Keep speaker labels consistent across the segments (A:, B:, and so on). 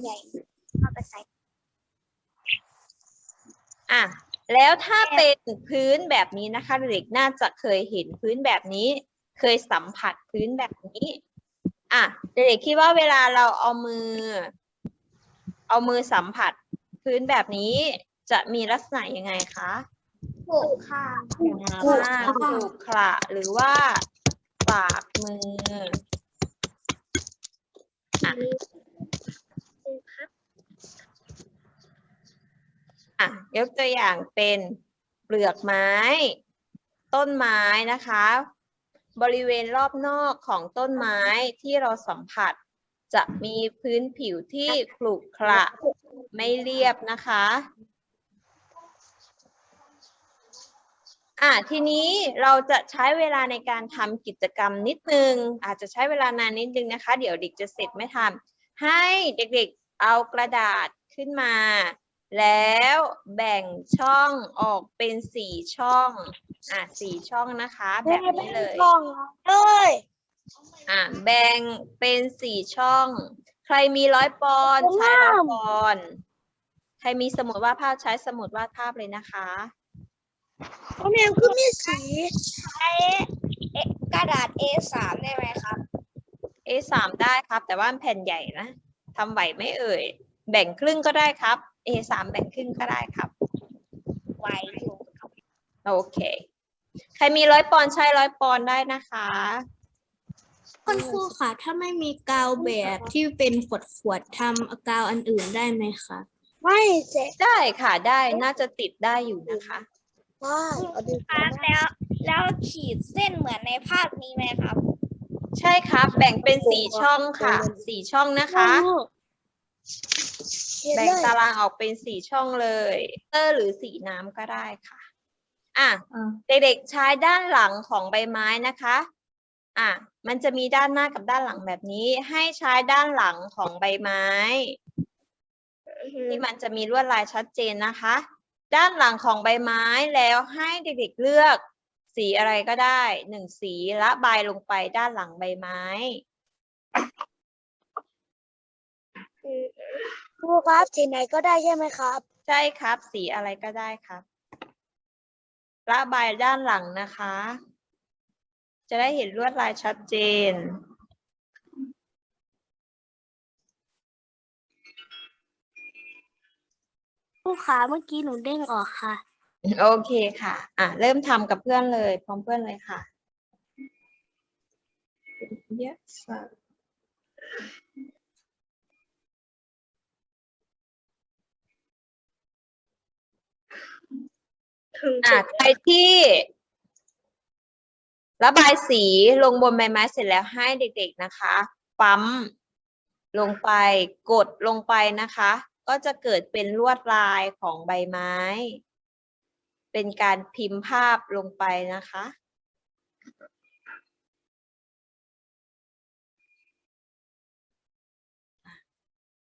A: ใหญ่เอาไปใส่
B: อะแล้วถ้าเป็นพื้นแบบนี้นะคะเด็กน่าจะเคยเห็นพื้นแบบนี้ เคยสัมผัสพื้นแบบนี้ อะเด็กๆคิดว่าเวลาเราเอามือ เอามือสัมผัสพื้นแบบนี้จะมีลักษณะยังไงคะ
A: ถูกค่ะ
B: อ่าถูกขระหรือว่าปากมืออะ ยกตัวอย่างเป็นเปลือกไม้ ต้นไม้นะคะ บริเวณรอบนอกของต้นไม้ที่เราสัมผัส จะมีพื้นผิวที่ขรุขระไม่เรียบนะคะอะทีนี้เราจะใช้เวลาในการทำกิจกรรมนิดนึง อาจจะใช้เวลานานนิดนึงนะคะ เดี๋ยวเด็กจะเสร็จไม่ทันให้เด็กๆเอากระดาษขึ้นมา แล้วแบ่งช่องออกเป็นสี่ช่อง อะสี่ช่องนะคะ แบบนี้เลย
A: กล่องเลย
B: อะแบ่งเป็นสี่ช่อง ใครมีร้อยปอนด์ใช้ร้อยปอนด์ใครมีสมุดวาดภาพใช้สมุดวาดภาพเลยนะคะ
A: ผมเองคือมีสีใช้เอ๊ะกระดาษ A3 ได้ไหมครับ
B: A3 ได้ครับ แต่ว่ามันแผ่นใหญ่นะทำไหวไหม่เอ่ย แบ่งครึ่งก็ได้ครับ A3 แบ่งครึ่งก็ได้ครับ
A: ไวอยู่
B: โอเค ใครมีร้อยปอนด์ใช้ร้อยปอนด์ได้นะคะ
C: คุณครูค่ะ ถ้าไม่มีกาวแบบที่เป็นขวดขวดๆทำกาวอันอื่นได้ไหมคะ
A: ไม่เสร็จ
B: ได้ค่ะได้น่าจะติดได้อยู่นะคะ
A: ว่าครับแล้วแล้วขีดเส้นเหมือนในภาพนี้ไหมครับ
B: ใช่ครับ แบ่งเป็นสี่ช่องค่ะสี่ช่องนะคะ แบ่งตารางออกเป็นสี่ช่องเลยเตอร์หรือสีน้ำก็ได้ค่ะ อะ เด็กๆใช้ด้านหลังของใบไม้นะคะ อะ มันจะมีด้านหน้ากับด้านหลังแบบนี้ ให้ใช้ด้านหลังของใบไม้ที่มันจะมีลวดลายชัดเจนนะคะ ด้านหลังของใบไม้แล้วให้เด็กๆเลือกสีอะไรก็ได้หนึ่งสีละบายลงไปด้านหลังใบไม้
A: ครูครับสีไหนก็ได้ใช่ไหมครับ
B: ใช่ครับ สีอะไรก็ได้ครับระบายด้านหลังนะคะ จะได้เห็นลวดลายชัดเจน
C: ครูขาเมื่อกี้หนูเด้งออกค่ะ
B: โอเคค่ะ อะ เริ่มทำกับเพื่อนเลย พร้อมเพื่อนเลยค่ะ Yes อะใครที่ระบายสีลงบนใบไม้เสร็จแล้วให้เด็ก ๆนะคะ ปั๊มลงไปกดลงไปนะคะ ก็จะเกิดเป็นลวดลายของใบไม้ เป็นการพิมพ์ภาพลงไปนะคะ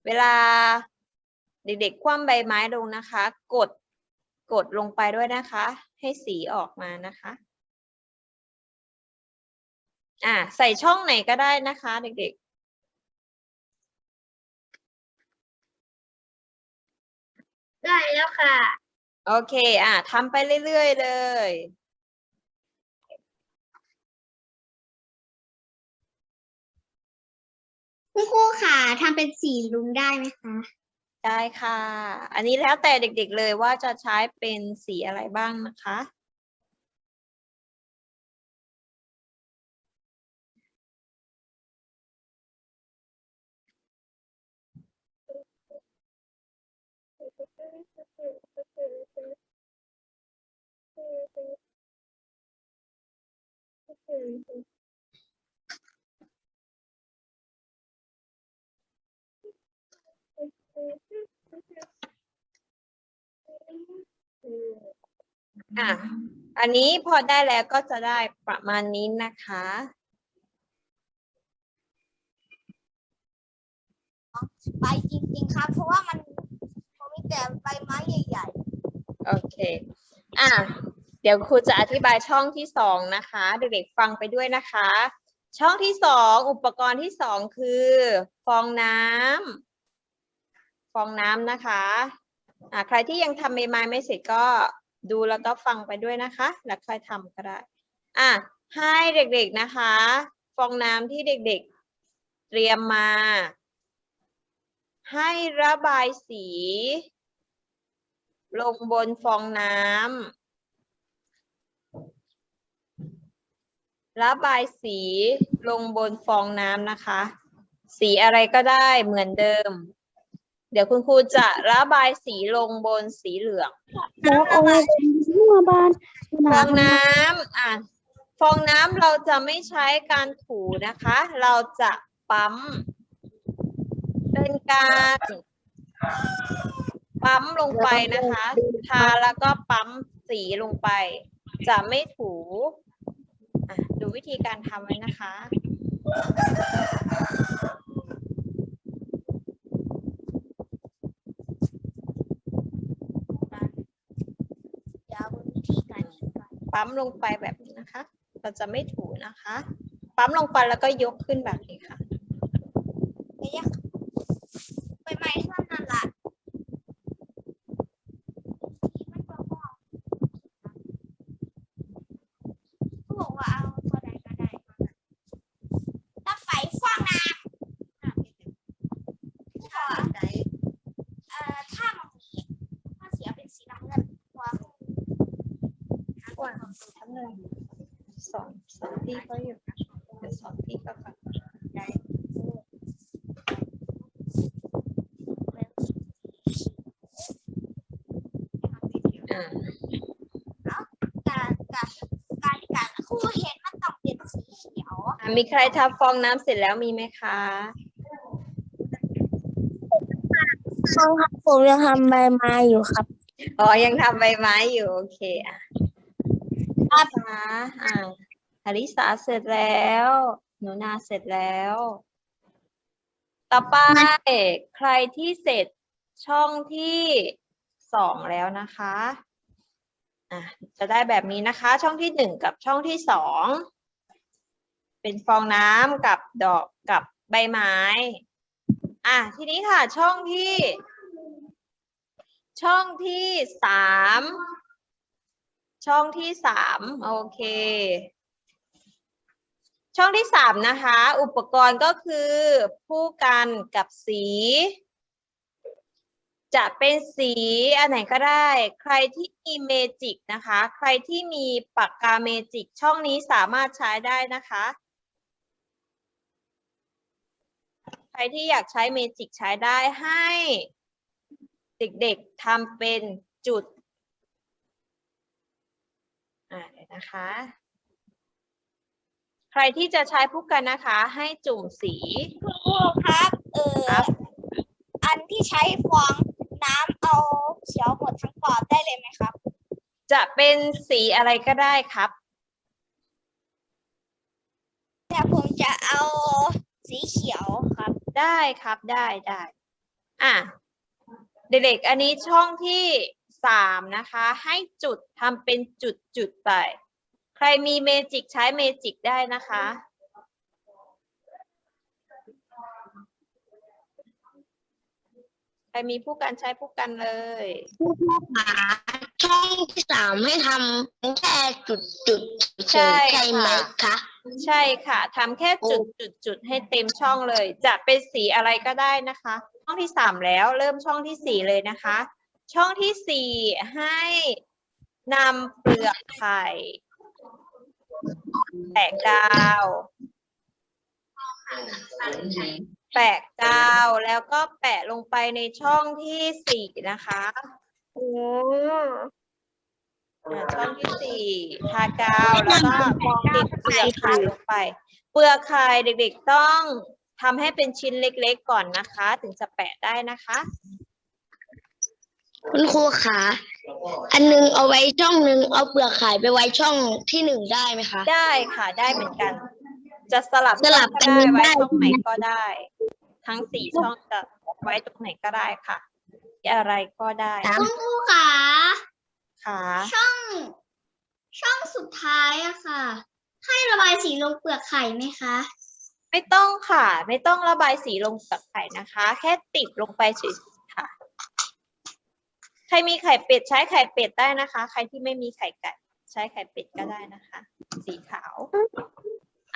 B: เวลาเด็กๆคว่ำใบไม้ลงนะคะ กด กดลงไปด้วยนะคะ ให้สีออกมานะคะอ่าใส่ช่องไหนก็ได้นะคะ เด็ก
A: ได้แล้วค่ะ
B: ๆโอเค อ่าทำไปเรื่อยๆ เลย
C: คุณครูค่ะทำเป็นสีลุงได้ไหมคะ
B: ได้ค่ะ อันนี้แล้วแต่เด็กๆเลยว่าจะใช้เป็นสีอะไรบ้างนะคะ อะ อันนี้พอได้แล้วก็จะได้ประมาณนี้นะคะ
A: ใบจริงๆครับ เพราะว่ามันมันมีแต่ใบไม้ใหญ่
B: โอเค อะ เดี๋ยวครูจะอธิบายช่องที่สองนะคะ เด็กๆฟังไปด้วยนะคะ ช่องที่สองอุปกรณ์ที่สองคือ ฟองน้ฟองน้ำนะคะ อ่าใครที่ยังทำเมมายไม่เสร็จก็ดูแล้วก็ฟังไปด้วยนะคะ แล้วค่อยทำก็ได้อะให้เด็กๆนะคะ ฟองน้ำที่เด็กๆ เตรียมมา ให้ระบายสี ลงบนฟองน้ำระบายสีลงบนฟองน้ำนะคะ สีอะไรก็ได้เหมือนเดิม เดี๋ยวคุณครูจะระบายสีลงบนสีเหลือง
C: แล้วเอามาบ้าน
B: ฟองน้ำอะฟองน้ำเราจะไม่ใช้การถูนะคะ เราจะปั๊ม เป็นการปั๊มลงไปนะคะ ทาแล้วก็ปั๊มสีลงไป จะไม่ถูอะดูวิธีการทำไว้นะคะ
A: เดี๋ยววิธีการคิดก่อน
B: ปั๊มลงไปแบบนี้นะคะ เราจะไม่ถูนะคะ ปั๊มลงไปแล้วก็ยกขึ้นแบบนี้ค่ะ
A: ไม่ยากไปไหมเท่านั้นละมันก็พอเขาบอกว่าเอาตัวใดก็ได้ถ้าไฟฟองน้ำถ้าเอ่อถ้ามันมีถ้าเสียเป็นสีน้ำเงินว่า
B: ว่า ทั้งเลยสอนสอนพี่ก็อยู่ค่ะเดี๋ยวสอนพี่ก็ก่อนอ่า
A: การการการการครูเห็นมันต้องเป็นสีเขียว
B: อะมีใครทำฟองน้ำเสร็จแล้วมีไหมคะ
C: ครับผมยังทำใบไม้อยู่ครับ
B: อ๋อ ยังทำใบไม้อยู่ โอเคอะ นะคะอ่าอลิสาเสร็จแล้ว หนูนาเสร็จแล้ว ต่อไป ใครที่เสร็จช่องที่สองแล้วนะคะอะจะได้แบบนี้นะคะ ช่องที่หนึ่งกับช่องที่สองเป็นฟองน้ำกับดอกกับใบไม้อะทีนี้ค่ะช่องที่ ช่องที่สาม ช่องที่สามโอเค ช่องที่สามนะคะ อุปกรณ์ก็คือผู้กันกับสี จะเป็นสีอันไหนก็ได้ ใครที่มีเมจิกนะคะ ใครที่มีปากกาเมจิก ช่องนี้สามารถใช้ได้นะคะ ใครที่อยากใช้เมจิกใช้ได้ให้ เด็กๆทำเป็นจุด อ่าเดี๋ยวนะคะ ใครที่จะใช้ผู้กันนะคะ ให้จุ่มสี
A: คุณครูครับ เออ
B: ครับ
A: อันที่ใช้ฟองน้ำเอาเขียวหมดทั้งปอดได้เลยไหมครับ
B: จะเป็นสีอะไรก็ได้ครับ
A: แต่ผมจะเอาสีเขียวครับ
B: ได้ครับได้ได้ อะเด็กๆอันนี้ช่องที่ สามนะคะ ให้จุดทำเป็นจุดจุดๆไป ใครมีเมจิกใช้เมจิกได้นะคะ ใครมีผู้กันใช้ผู้กันเลย
C: ช่องที่สามให้ทำแค่จุดจุด
B: ใช่ค่ะ
C: ใช่ไหมคะ
B: ใช่ค่ะทำแค่จุดจุดจุดให้เต็มช่องเลย จะเป็นสีอะไรก็ได้นะคะ ช่องที่สามแล้วเริ่มช่องที่สี่เลยนะคะ ช่องที่สี่ให้นำเปลือกไข่แปะกาวแปะกาวแล้วก็แปะลงไปในช่องที่สี่นะคะอ่าช่องที่สี่ทากาวแล้วก็ติดเปลือกไข่ลงไป เปลือกไข่เด็กๆต้องทำให้เป็นชิ้นเล็กๆก่อนนะคะ ถึงจะแปะได้นะคะ
C: คุณครูขาอันนึงเอาไว้ช่องหนึ่งเอาเปลือกไข่ไปไว้ช่องที่หนึ่งได้ไหมคะ
B: ได้ค่ะได้เหมือนกัน จะสลับ
C: สลับ
B: ช่องก็ได้
C: กันได้
B: ไว้ตรงไหนก็ได้ ทั้งสี่ช่องจะไว้ตรงไหนก็ได้ค่ะอะไรก็ได้
C: คุณครูขา
B: ค่ะ
C: ช่อง ช่องสุดท้ายอะค่ะ ให้ระบายสีลงเปลือกไข่ไหมคะ
B: ไม่ต้องค่ะ ไม่ต้องระบายสีลงเปลือกไข่นะคะ แค่ติดลงไปเฉยๆค่ะ ใครมีไข่เป็ดใช้ไข่เป็ดได้นะคะ ใครที่ไม่มีไข่ไก่ ใช้ไข่เป็ดก็ได้นะคะ สีขาว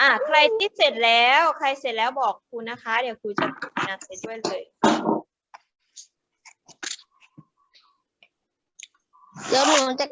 B: อะใครที่เสร็จแล้ว ใครเสร็จแล้วบอกครูนะคะ เดี๋ยวครูจะงานไปด้วยเลย แล้วหนูจะ